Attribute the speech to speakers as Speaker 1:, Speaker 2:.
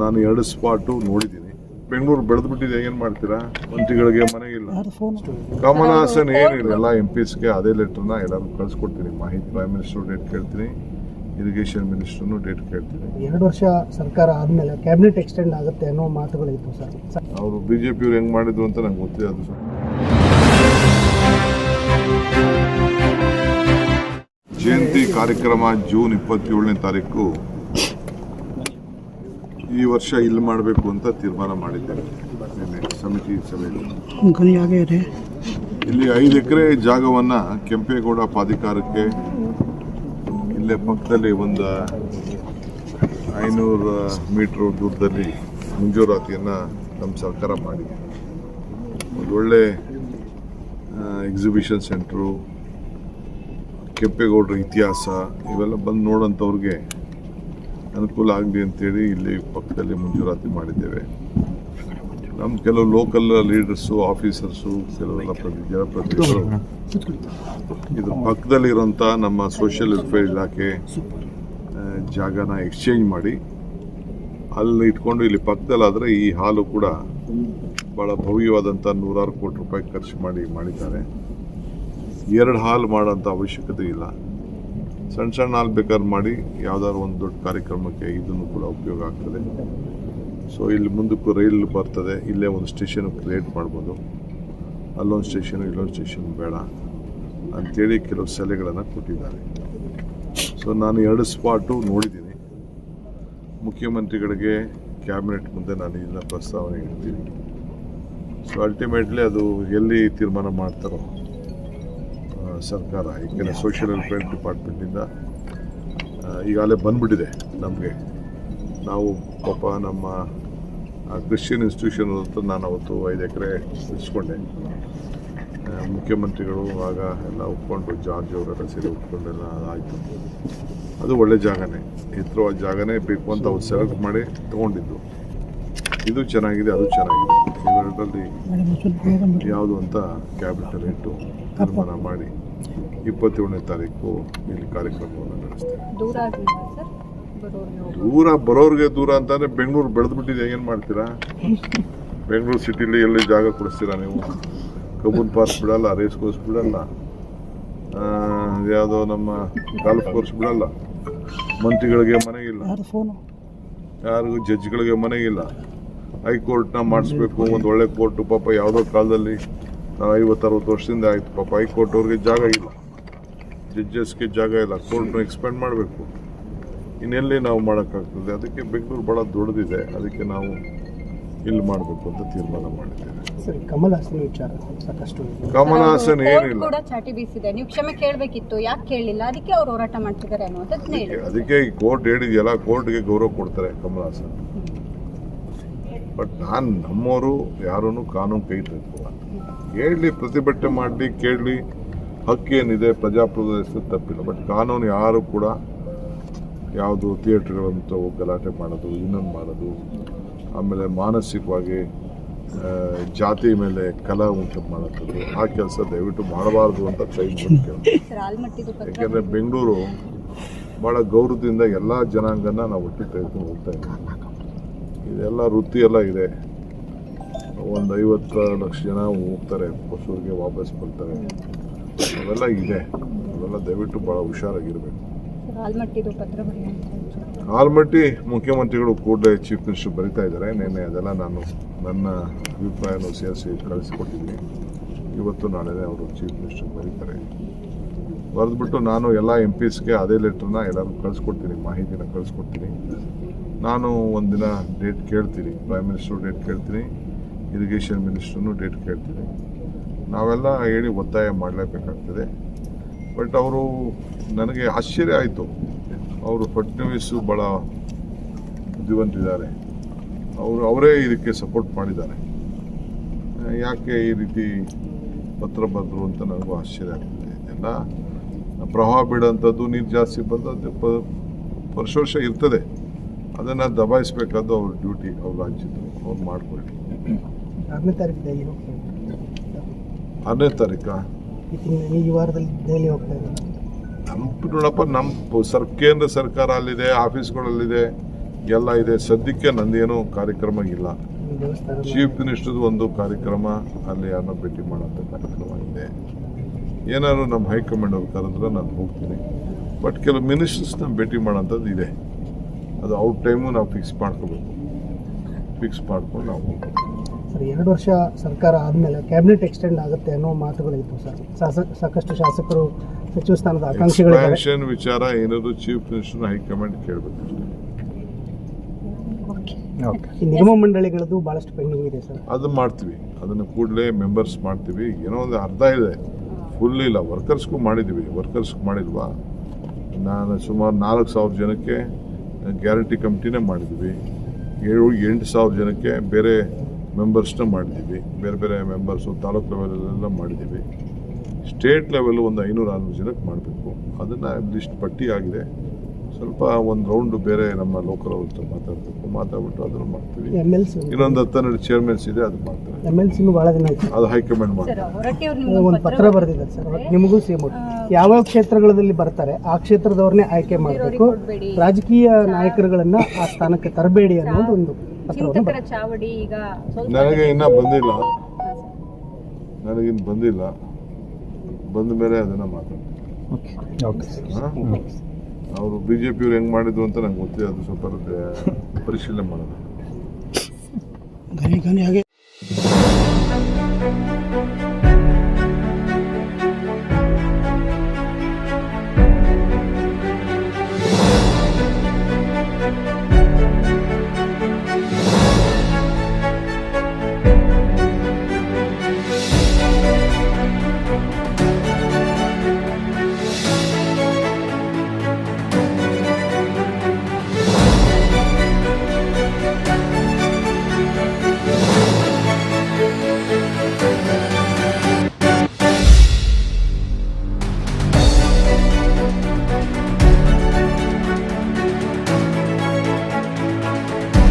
Speaker 1: ನಾನು ಎರಡು ಸ್ಪಾಟು ನೋಡಿದ್ದೀನಿ. ಬೆಂಗಳೂರು ಬೆಳೆದು ಬಿಟ್ಟಿದೆ ಏನು ಮಾಡ್ತೀರಾ? ಮಂತ್ರಿಗಳಿಗೆ ಮನೆ ಇಲ್ಲ. ಕಮಲ್ ಹಾಸನ್ ಏನಿಲ್ಲ ಎಲ್ಲ ಎಂ ಪಿಸ್ಗೆ ಅದೇ ಲೆಟರ್ನ ಎಲ್ಲರೂ ಕಳಿಸ್ಕೊಡ್ತೀನಿ. ಮಾಹಿತಿ ಪ್ರೈಮ್ ಮಿನಿಸ್ಟರ್ ಡೇಟ್ ಕೇಳ್ತೀನಿ. ಇರಿಗೇಷನ್ ಮಿನಿಸ್ಟರ್ನು ಡೇಟ್ ಕೇಳ್ತೀನಿ.
Speaker 2: ಎರಡು ವರ್ಷ ಸರ್ಕಾರ ಆದಮೇಲೆ ಕ್ಯಾಬಿನೆಟ್ ಎಕ್ಸ್ಟೆಂಡ್ ಆಗುತ್ತೆ ಅನ್ನೋ ಮಾತುಗಳಿತ್ತು ಸರ್.
Speaker 1: ಅವರು ಬಿ ಜೆ ಹೆಂಗ್ ಹೆಂಗೆ ಮಾಡಿದ್ರು ಅಂತ ನಂಗೆ ಗೊತ್ತಿದೆ ಅದು ಸರ್. ಜಯಂತಿ ಕಾರ್ಯಕ್ರಮ ಜೂನ್ ಇಪ್ಪತ್ತೇಳನೇ ತಾರೀಕು. ಈ ವರ್ಷ ಇಲ್ಲಿ ಮಾಡಬೇಕು ಅಂತ ತೀರ್ಮಾನ ಮಾಡಿದ್ದೇವೆ ನಿನ್ನೆ ಸಮಿತಿ ಸಭೆಯಲ್ಲಿ. ಇಲ್ಲಿ ಐದು ಎಕರೆ ಜಾಗವನ್ನ ಕೆಂಪೇಗೌಡ ಪ್ರಾಧಿಕಾರಕ್ಕೆ ಇಲ್ಲೇ ಪಕ್ಕದಲ್ಲಿ ಒಂದು ಐನೂರು ಮೀಟರ್ ದೂರದಲ್ಲಿ ಮಂಜೂರಾತಿಯನ್ನು ನಮ್ಮ ಸರ್ಕಾರ ಮಾಡಿದೆ. ಒಂದು ಒಳ್ಳೆ ಎಕ್ಸಿಬಿಷನ್ ಸೆಂಟ್ರು ಕೆಂಪೇಗೌಡರ ಇತಿಹಾಸ ಇವೆಲ್ಲ ಬಂದು ನೋಡೋಂಥವ್ರಿಗೆ ಅನುಕೂಲ ಆಗಲಿ ಅಂತೇಳಿ ಇಲ್ಲಿ ಪಕ್ಕದಲ್ಲಿ ಮಂಜೂರಾತಿ ಮಾಡಿದ್ದೇವೆ. ನಮ್ಮ ಕೆಲವು ಲೋಕಲ್ ಲೀಡರ್ಸು ಆಫೀಸರ್ಸು ಕೆಲವೆಲ್ಲ ಪ್ರತಿ ಜನಪ್ರತಿನಿಧಿಗಳು ಇದ್ರ ಪಕ್ಕದಲ್ಲಿರುವಂಥ ನಮ್ಮ ಸೋಷಿಯಲ್ ವೆಲ್ಫೇರ್ ಇಲಾಖೆ ಜಾಗನ ಎಕ್ಸ್ಚೇಂಜ್ ಮಾಡಿ ಅಲ್ಲಿ ಇಟ್ಕೊಂಡು ಇಲ್ಲಿ ಪಕ್ಕದಲ್ಲಾದರೆ ಈ ಹಾಲು ಕೂಡ ಭಾಳ ಭವ್ಯವಾದಂಥ ನೂರಾರು ಕೋಟಿ ರೂಪಾಯಿ ಖರ್ಚು ಮಾಡಿ ಮಾಡಿದ್ದಾರೆ. ಎರಡು ಹಾಲು ಮಾಡೋಂಥ ಅವಶ್ಯಕತೆ ಇಲ್ಲ. ಸಣ್ಣ ಸಣ್ಣ ಹಾಲು ಬೇಕಾದ್ರೆ ಮಾಡಿ ಯಾವ್ದಾದ್ರು ಒಂದು ದೊಡ್ಡ ಕಾರ್ಯಕ್ರಮಕ್ಕೆ ಇದನ್ನು ಕೂಡ ಉಪಯೋಗ ಆಗ್ತದೆ. ಸೊ ಇಲ್ಲಿ ಮುಂದಕ್ಕೂ ರೈಲ್ ಬರ್ತದೆ. ಇಲ್ಲೇ ಒಂದು ಸ್ಟೇಷನ್ ಕ್ರಿಯೇಟ್ ಮಾಡ್ಬೋದು. ಅಲ್ಲೊಂದು ಸ್ಟೇಷನ್ ಇಲ್ಲೊಂದು ಸ್ಟೇಷನ್ ಬೇಡ ಅಂತೇಳಿ ಕೆಲವು ಸಲಹೆಗಳನ್ನು ಕೊಟ್ಟಿದ್ದಾರೆ. ಸೊ ನಾನು ಎರಡು ಸ್ಪಾಟು ನೋಡಿದ್ದೀನಿ. ಮುಖ್ಯಮಂತ್ರಿಗಳಿಗೆ ಕ್ಯಾಬಿನೆಟ್ ಮುಂದೆ ನಾನು ಇದನ್ನು ಪ್ರಸ್ತಾವನೆ ಇಡ್ತೀನಿ ಸೊ ಅಲ್ಟಿಮೇಟ್ಲಿ ಅದು ಎಲ್ಲಿ ತೀರ್ಮಾನ ಮಾಡ್ತಾರೋ ಸರ್ಕಾರ ಈಗಿನ ಸೋಷಿಯಲ್ ವೆಲ್ಫೇರ್ ಡಿಪಾರ್ಟ್ಮೆಂಟಿಂದ ಈಗಾಗಲೇ ಬಂದ್ಬಿಟ್ಟಿದೆ ನಮಗೆ. ನಾವು ಪಾಪ ನಮ್ಮ ಕ್ರಿಶ್ಚಿಯನ್ ಇನ್ಸ್ಟಿಟ್ಯೂಷನ್ ಹತ್ರ ನಾನು ಅವತ್ತು ಐದು ಎಕರೆ ಇಸ್ಕೊಂಡೆ. ಮುಖ್ಯಮಂತ್ರಿಗಳು ಆಗ ಎಲ್ಲ ಒಪ್ಕೊಂಡು ಜಾರ್ಜ್ ಅವರೆಲ್ಲ ಸೇರಿ ಒಪ್ಕೊಂಡೆಲ್ಲ ಆಯಿತು. ಅದು ಒಳ್ಳೆ ಜಾಗನೇ. ಎತ್ತರವಾದ ಜಾಗನೇ ಬೇಕು ಅಂತ ಅವ್ರು ಸೆಲೆಕ್ಟ್ ಮಾಡಿ ತೊಗೊಂಡಿದ್ದು. ಇದು ಚೆನ್ನಾಗಿದೆ ಅದು ಚೆನ್ನಾಗಿದೆ. ಇವೆರಡರಲ್ಲಿ ಯಾವುದು ಅಂತ ಕ್ಯಾಬಿನೆಟಲ್ಲಿ ಇಟ್ಟು ತೀರ್ಮಾನ ಮಾಡಿ. ಇಪ್ಪತ್ತೇಳನೇ ತಾರೀಕು ಇಲ್ಲಿ ಕಾರ್ಯಕ್ರಮವನ್ನು ನಡೆಸ್ತೇವೆ.
Speaker 3: ದೂರ ಬರೋರ್ಗೆ?
Speaker 1: ದೂರ ಬರೋರಿಗೆ ದೂರ ಅಂತಂದ್ರೆ ಬೆಂಗಳೂರು ಬೆಳೆದ್ಬಿಟ್ಟಿದೆ ಏನು ಮಾಡ್ತೀರಾ? ಬೆಂಗಳೂರು ಸಿಟಿಲಿ ಎಲ್ಲಿ ಜಾಗ ಕೊಡಿಸ್ತೀರಾ ನೀವು? ಕಬ್ಬನ್ ಪಾರ್ಕ್ ಬಿಡಲ್ಲ ರೇಸ್ ಕೋರ್ಸ್ ಬಿಡಲ್ಲ ಆ, ಯಾವುದೋ ನಮ್ಮ ಗಾಲ್ಫ್ ಕೋರ್ಸ್ ಬಿಡಲ್ಲ ಮಂತ್ರಿಗಳಿಗೆ ಮನೆಗಿಲ್ಲ
Speaker 2: ಫೋನು?
Speaker 1: ಯಾರಿಗೂ ಜಡ್ಜ್ಗಳಿಗೆ ಮನೆಗಿಲ್ಲ ಹೈಕೋರ್ಟ್ನ ಮಾಡಿಸ್ಬೇಕು ಒಂದು ಒಳ್ಳೆ ಕೋರ್ಟು ಪಾಪ ಯಾವುದೋ ಕಾಲದಲ್ಲಿ. ನಾವು ಐವತ್ತು ಅರವತ್ತು ವರ್ಷದಿಂದ ಆಯ್ತು. ಪಾಪ ಹೈಕೋರ್ಟ್ ಅವ್ರಿಗೆ ಜಾಗ ಇಲ್ಲ. ಜಡ್ಜಸ್ಗೆ ಜಾಗ ಇಲ್ಲ. ಕೋರ್ಟ್ನ ಎಕ್ಸ್ಪೆಂಡ್ ಮಾಡಬೇಕು. ಇನ್ನೆಲ್ಲಿ ನಾವು ಮಾಡೋಕ್ಕಾಗ್ತದೆ? ಅದಕ್ಕೆ ಬೆಂಗಳೂರು ಭಾಳ ದೊಡ್ಡದಿದೆ. ಅದಕ್ಕೆ ನಾವು ಇಲ್ಲಿ ಮಾಡಬೇಕು ಅಂತ ತೀರ್ಮಾನ ಮಾಡಿದ್ದೇವೆ.
Speaker 2: ಸರಿ ಕಮಲ್ ಹಾಸನ್ ವಿಚಾರ. ಸಾಕಷ್ಟು ಇದೆ.
Speaker 1: ಕಮಲ್ ಹಾಸನ್
Speaker 3: ಕೋರ್ಟ್
Speaker 1: ಏನಿಲ್ಲ.
Speaker 3: ಕೂಡ ಚಾಟಿ ಬೀಸಿದೆ. ನೀವು ಕ್ಷಮೆ ಕೇಳಬೇಕಿತ್ತು. ಯಾಕೆ ಕೇಳಲಿಲ್ಲ ಅದಕ್ಕೆ ಅವ್ರು ಹೋರಾಟ ಮಾಡ್ತಿದ್ದಾರೆ ಅನ್ನುವಂಥದ್ದನ್ನ ಹೇಳಿ.
Speaker 1: ಅದಕ್ಕೆ ಈ ಕೋರ್ಟ್ ಹೇಳಿದೆಯಲ್ಲ ಕೋರ್ಟ್ಗೆ ಗೌರವ ಕೊಡ್ತಾರೆ ಕಮಲ್ ಹಾಸನ್. ಬಟ್ ನಾನು ನಮ್ಮವರು ಯಾರೂ ಕಾನೂನು ಕೈ ತೆಗೆದುಕೊಳ್ಳ ಕೇಳಲಿ ಪ್ರತಿಭಟನೆ ಮಾಡಲಿ ಕೇಳಲಿ ಹಕ್ಕೇನಿದೆ ಪ್ರಜಾಪ್ರಭುತ್ವ ತಪ್ಪಿಲ್ಲ. ಬಟ್ ಕಾನೂನು ಯಾರು ಕೂಡ ಯಾವುದು ಥಿಯೇಟ್ರ್ಗಳಂತ ಗಲಾಟೆ ಮಾಡೋದು ಇನ್ನೊಂದು ಮಾಡೋದು ಆಮೇಲೆ ಮಾನಸಿಕವಾಗಿ ಜಾತಿ ಮೇಲೆ ಕಲಾ ಉಂಟು ಮಾಡೋದು ಆ ಕೆಲಸ ದಯವಿಟ್ಟು ಮಾಡಬಾರ್ದು ಅಂತ
Speaker 3: ಪತ್ರ
Speaker 1: ಯಾಕೆಂದರೆ ಬೆಂಗಳೂರು ಭಾಳ ಗೌರವದಿಂದ ಎಲ್ಲ ಜನಾಂಗನ ನಾವು ಒಟ್ಟಿಗೆ ತೆಗೆದುಕೊಂಡು ಹೋಗ್ತಾ ಇದ್ದೀವಿ. ಇದೆಲ್ಲ ವೃತ್ತಿ ಎಲ್ಲ ಇದೆ. ಒಂದು ಐವತ್ತು ಲಕ್ಷ ಜನ ಹೋಗ್ತಾರೆ ಹೊಸೂರಿಗೆ ವಾಪಸ್ ಬರ್ತಾರೆ. ಅವೆಲ್ಲ ಇದೆ. ಅವೆಲ್ಲ ದಯವಿಟ್ಟು ಭಾಳ ಹುಷಾರಾಗಿರಬೇಕು. ಆಲ್ಮಟ್ಟಿ ಮುಖ್ಯಮಂತ್ರಿಗಳು ಕೂಡಲೇ ಚೀಫ್ ಮಿನಿಸ್ಟರ್ ಬರಿತಾ ಇದ್ದಾರೆ. ನಿನ್ನೆ ಅದೆಲ್ಲ ನಾನು ನನ್ನ ಅಭಿಪ್ರಾಯನೂ ಸೇರಿಸಿ ಕಳಿಸ್ಕೊಟ್ಟಿದ್ದೀನಿ. ಇವತ್ತು ನಾಳೆ ಅವರು ಚೀಫ್ ಮಿನಿಸ್ಟರ್ ಬರೀತಾರೆ. ಬರೆದ್ಬಿಟ್ಟು ನಾನು ಎಲ್ಲ ಎಂ ಪಿಸ್ಗೆ ಅದೇ ಲೆಟ್ರನ್ನ ಎಲ್ಲರೂ ಕಳಿಸ್ಕೊಡ್ತೀನಿ ಮಾಹಿತಿನ ಕಳಿಸ್ಕೊಡ್ತೀನಿ. ನಾನು ಒಂದಿನ ಡೇಟ್ ಕೇಳ್ತೀನಿ. ಪ್ರೈಮ್ ಮಿನಿಸ್ಟರ್ ಡೇಟ್ ಕೇಳ್ತೀನಿ. ಇರಿಗೇಷನ್ ಮಿನಿಸ್ಟ್ರೂ ಡೇಟ್ ಕೇಳ್ತೀನಿ. ನಾವೆಲ್ಲ ಹೇಳಿ ಒತ್ತಾಯ ಮಾಡಲೇಬೇಕಾಗ್ತದೆ. ಬಟ್ ಅವರು ನನಗೆ ಆಶ್ಚರ್ಯ ಆಯಿತು. ಅವರು ಫಡ್ನವೀಸು ಭಾಳ ಬುದ್ಧಿವಂತಿದ್ದಾರೆ. ಅವರು ಅವರೇ ಇದಕ್ಕೆ ಸಪೋರ್ಟ್ ಮಾಡಿದ್ದಾರೆ. ಯಾಕೆ ಈ ರೀತಿ ಪತ್ರ ಬರೆದ್ರು ಅಂತ ನನಗೂ ಆಶ್ಚರ್ಯ ಆಗ್ತದೆ. ಇದೆಲ್ಲ ಪ್ರವಾಹ ಬೀಳೋಂಥದ್ದು ನೀರು ಜಾಸ್ತಿ ಬಂದದ್ದು ವರ್ಷ ವರ್ಷ ಇರ್ತದೆ. ಅದನ್ನು ದಬಾಯಿಸ್ಬೇಕಾದ್ದು ಅವ್ರ ಡ್ಯೂಟಿ ಅವ್ರ ರಾಜ್ಯದ್ದು. ಅವ್ರು ಮಾಡ್ಕೊಳ್ಳಿ.
Speaker 2: ಆರನೇ ತಾರೀಕು
Speaker 1: ಆರನೇ ತಾರೀಕ?
Speaker 2: ಈ ವಾರದಲ್ಲಿ ದೆಹಲಿ ಹೋಗ್ತಾ ಇದ್ದಾರೆ?
Speaker 1: ನಮ್ಮ ನೋಡಪ್ಪ ನಮ್ಮ ಸರ್ ಕೇಂದ್ರ ಸರ್ಕಾರ ಅಲ್ಲಿದೆ ಆಫೀಸ್ಗಳಲ್ಲಿದೆ ಎಲ್ಲ ಇದೆ. ಸದ್ಯಕ್ಕೆ ನಂದೇನು ಕಾರ್ಯಕ್ರಮ ಇಲ್ಲ. ಚೀಫ್ ಮಿನಿಸ್ಟರ್ದು ಒಂದು ಕಾರ್ಯಕ್ರಮ ಅಲ್ಲಿ ಯಾರನ್ನ ಭೇಟಿ ಮಾಡೋಂಥ ಕಾರ್ಯಕ್ರಮ ಇದೆ. ಏನಾದ್ರು ನಮ್ಮ ಹೈಕಮಾಂಡ್ ಅವ್ರು ಕರೆದ್ರೆ ನಾನು ಹೋಗ್ತೀನಿ. ಬಟ್ ಕೆಲವು ಮಿನಿಸ್ಟರ್ಸ್ನ ಭೇಟಿ ಮಾಡೋಂಥದ್ದು ಇದೆ. ಅದು ಔಟ್ ಟೈಮು ನಾವು ಫಿಕ್ಸ್ ಮಾಡ್ಕೋಬೇಕು. ಫಿಕ್ಸ್ ಮಾಡ್ಕೊಂಡು ನಾವು ಹೋಗ್ಬೇಕು.
Speaker 2: ಸರ್ ಎರಡು ವರ್ಷ ಸರ್ಕಾರ ಆದಮೇಲೆ ಕ್ಯಾಬಿನೆಟ್ ಎಕ್ಸ್ಟೆಂಡ್ ಆಗುತ್ತೆ ಅನ್ನೋ ಮಾತುಗಳಿತ್ತು ಸರ್. ಶಾಸಕ ಸಾಕಷ್ಟು ಶಾಸಕರು ಸಚಿವ ಸ್ಥಾನದ ಆಕಾಂಕ್ಷಿಗಳಿದ್ದಾರೆ.
Speaker 1: ಎಕ್ಸ್ಪ್ಯಾನ್ಷನ್ ವಿಚಾರ ಏನಾದರೂ ಚೀಫ್ ಮಿನಿಸ್ಟರ್ನ ಹೈಕಮಾಂಡ್ ಕೇಳಬೇಕು.
Speaker 2: ಈ ನಿಗಮ ಮಂಡಳಿಗಳದ್ದು ಭಾಳಷ್ಟು ಪೆಂಡಿಂಗ್ ಇದೆ ಸರ್.
Speaker 1: ಅದು ಮಾಡ್ತೀವಿ. ಅದನ್ನು ಕೂಡಲೇ ಮೆಂಬರ್ಸ್ ಮಾಡ್ತೀವಿ. ಏನೋ ಒಂದು ಅರ್ಧ ಇದೆ. ಫುಲ್ ಇಲ್ಲ. ವರ್ಕರ್ಸ್ಗೂ ಮಾಡಿದ್ದೀವಿ ವರ್ಕರ್ಸ್ಗೆ ಮಾಡಿಲ್ವಾ? ನಾನು ಸುಮಾರು ನಾಲ್ಕು ಸಾವಿರ ಜನಕ್ಕೆ ಗ್ಯಾರಂಟಿ ಕಮಿಟಿನೇ ಮಾಡಿದ್ವಿ. ಏಳು, ಎಂಟು ಸಾವಿರ ಜನಕ್ಕೆ ಬೇರೆ ಮೆಂಬರ್ಸ್ನ ಮಾಡಿದ್ದೀವಿ ಬೇರೆ ಬೇರೆ ಮೆಂಬರ್ಸು ತಾಲೂಕು ಲೆವೆಲಲ್ಲೆಲ್ಲ ಮಾಡಿದ್ದೀವಿ ಸ್ಟೇಟ್ ಲೆವೆಲ್ ಒಂದು ಐನೂರು, ಆರುನೂರು ಜನಕ್ಕೆ ಮಾಡಬೇಕು. ಅದನ್ನು ಲಿಸ್ಟ್ ಪಟ್ಟಿ ಆಗಿದೆ ಸ್ವಲ್ಪ ಒಂದು ರೌಂಡ್ ಬೇರೆ ನಮ್ಮ ಲೋಕಲ್ ಅವ್ರ ಹತ್ರ ಮಾತಾಡಬೇಕು. ಮಾತಾಡ್ಬಿಟ್ಟು ಅದನ್ನು ಮಾಡ್ತೀವಿ.
Speaker 2: ಎಂ ಎಲ್ ಸಿ
Speaker 1: ಇನ್ನೊಂದು ಹತ್ತೆರಡು ಚೇರ್ಮನ್ಸ್ ಇದೆ ಅದು ಮಾಡ್ತಾರೆ.
Speaker 2: ಎಂ ಎಲ್ ಸಿನೂ ಭಾಳ ದಿನ ಆಯ್ತು.
Speaker 1: ಅದು ಹೈಕಮಾಂಡ್ ಮಾಡ್ತಾರೆ.
Speaker 2: ಒಂದು ಪತ್ರ ಬರೆದಿದ್ದಾರೆ ಸರ್. ನಿಮಗೂ ಸೇಮ್ ಯಾವ್ಯಾವ ಕ್ಷೇತ್ರಗಳಲ್ಲಿ ಬರ್ತಾರೆ ಆ ಕ್ಷೇತ್ರದವ್ರನ್ನೇ ಆಯ್ಕೆ ಮಾಡಬೇಕು. ರಾಜಕೀಯ ನಾಯಕರುಗಳನ್ನ ಆ ಸ್ಥಾನಕ್ಕೆ ತರಬೇಡಿ ಅನ್ನೋದು ಒಂದು ಪತ್ರವನ್ನು
Speaker 3: ಚಾವಡಿ ಈಗ
Speaker 1: ನನಗೆ ಇನ್ನೂ ಬಂದಿಲ್ಲ. ನನಗಿನ್ನು ಬಂದಿಲ್ಲ. ಬಂದ ಮೇಲೆ ಅದನ್ನು ಮಾತಾಡ್ತೀನಿ. ಅವರು ಬಿ ಜೆ ಪಿಯವ್ರು ಹೆಂಗೆ ಮಾಡಿದ್ರು ಅಂತ ನಂಗೆ ಗೊತ್ತಿದೆ ಅದು ಸ್ವಲ್ಪ ಪರಿಶೀಲನೆ
Speaker 2: ಮಾಡೋದು.